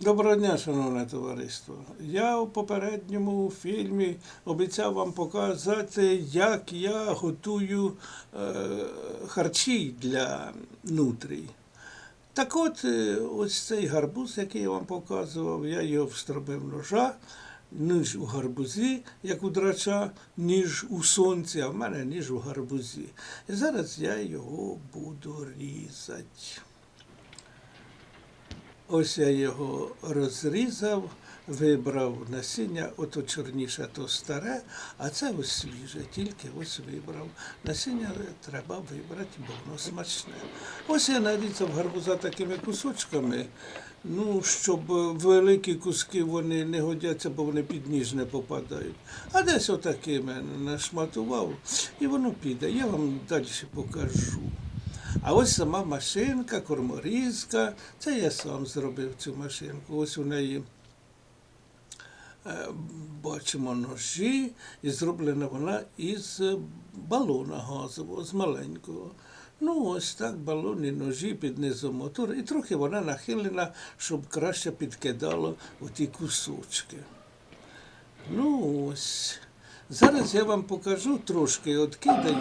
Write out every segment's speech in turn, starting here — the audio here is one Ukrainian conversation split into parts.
Доброго дня, шановне товариство. Я в попередньому фільмі обіцяв вам показати, як я готую е, харчі для нутрій. Так от, е, ось цей гарбуз, який я вам показував, я його встробив ножа, ніж у гарбузі, як у драча, ніж у сонці, а в мене ніж у гарбузі. І зараз я його буду різати. Ось я його розрізав, вибрав насіння, ото чорніше, то старе, а це ось свіже, тільки ось вибрав. Насіння треба вибрати, бо воно смачне. Ось я нарізав гарбуза такими кусочками, ну, щоб великі куски вони не годяться, бо вони під ніж не попадають. А десь отакими нашматував, і воно піде. Я вам далі покажу. А ось сама машинка, корморізка. Це я сам зробив цю машинку. Ось у неї е, бачимо ножі, і зроблена вона із балона газового, з маленького. Ну, ось так, балон ножі під низом мотора. І трохи вона нахилена, щоб краще підкидало оті кусочки. Ну ось. Зараз я вам покажу трошки, откидаю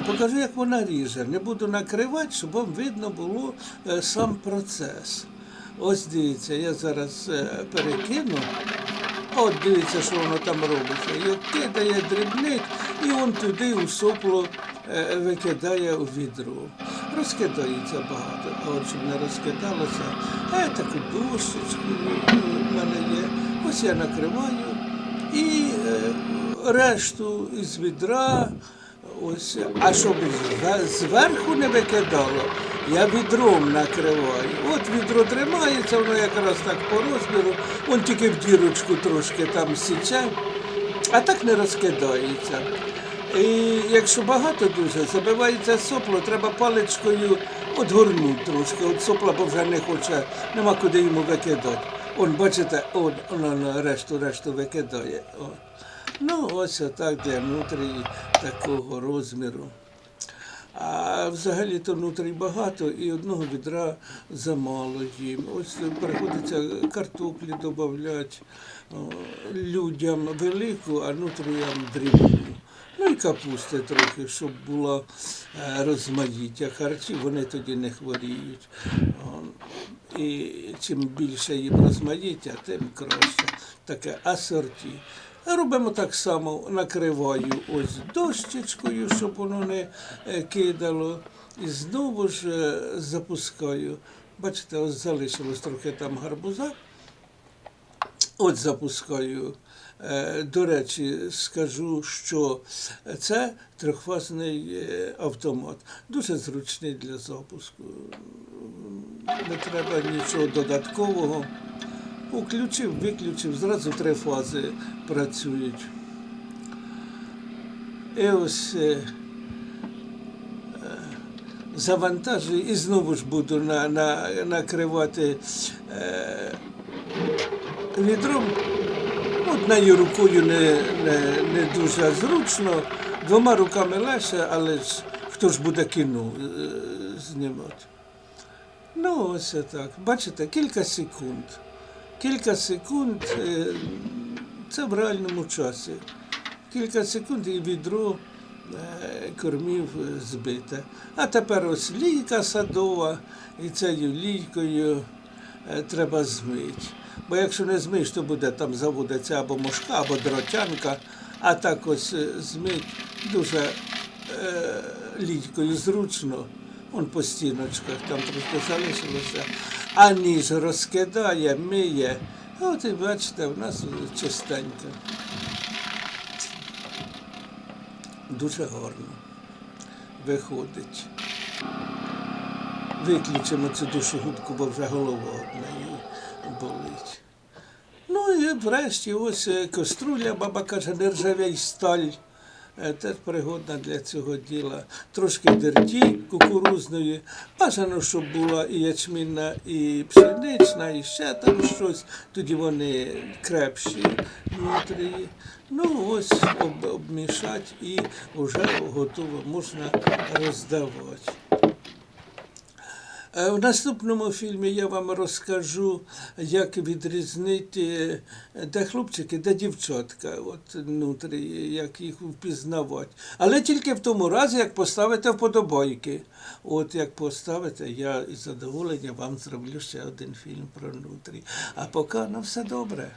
і покажу, як вона ріже. Не буду накривати, щоб вам видно було е, сам процес. Ось дивіться, я зараз е, перекину. От дивіться, що воно там робиться. І кидає дрібник, і он туди у сопло е, викидає у відро. Розкидається багато, а от щоб не розкидалося, е, таку дощечку в мене є. Ось я накриваю і решту із відра. Ось, а щоб зверху не викидало, я відром накриваю. От відро тримається, воно якраз так по розміру, он тільки в дірочку трошки там січе, а так не розкидається. І якщо багато дуже, забивається сопло, треба паличкою одгорнути трошки. От сопла бо вже не хоче, нема куди йому викидати. Он, бачите, он, он, решту, решту викидає. О. Ну, ось отак для внутрі такого розміру. А взагалі-то внутрі багато і одного відра замало їм. Ось приходиться картоплі додати людям велику, а нутріям дрібну. Ну і капусти трохи, щоб було е, розмаїття. Харчі вони тоді не хворіють. І чим більше їм розмаїття, тим краще. Таке асорті. Робимо так само, накриваю ось дощечкою, щоб воно не е, кидало. І знову ж е, запускаю. Бачите, ось залишилось трохи там гарбуза. От запускаю. Е, До речі, скажу, що це трьохфазний автомат. Дуже зручний для запуску. Не треба нічого додаткового. Включив, виключив, зразу три фази працюють. І ось е, е, завантажую і знову ж буду на, на, накривати е, відром. Однією рукою не, не, не дуже зручно, двома руками легше, але ж хто ж буде кіно е, знімати. Ну, ось так. Бачите, кілька секунд. Кілька секунд е, це в реальному часі. Кілька секунд і відро е, кормів е, збите. А тепер ось лійка садова, і цією лійкою треба змити. Бо якщо не змиєш, то буде там заводиться або мошка, або дротянка, а так ось змить дуже лійкою зручно. Вон по стіночках там трошки залишилося, а ніж розкидає, миє. А От і бачите, в нас чистенько. Дуже гарно виходить. Виключимо цю душогубку, бо вже голова від неї болить. Ну і врешті ось е, каструля, баба каже, нержавій сталь. Теж пригодна для цього діла. Трошки дерті кукурузної. Бажано, щоб була і ячмінна, і пшенична, і ще там щось. Тоді вони крепші внутрі. Ну ось об, обмішати і вже готово можна роздавати. Е, В наступному фільмі я вам розкажу, як відрізнити, е, де хлопчики, де дівчатка, от внутрі, як їх впізнавати. Але тільки в тому разі, як поставите вподобайки. От як поставите, я із задоволенням вам зроблю ще один фільм про внутрі. А поки на все добре.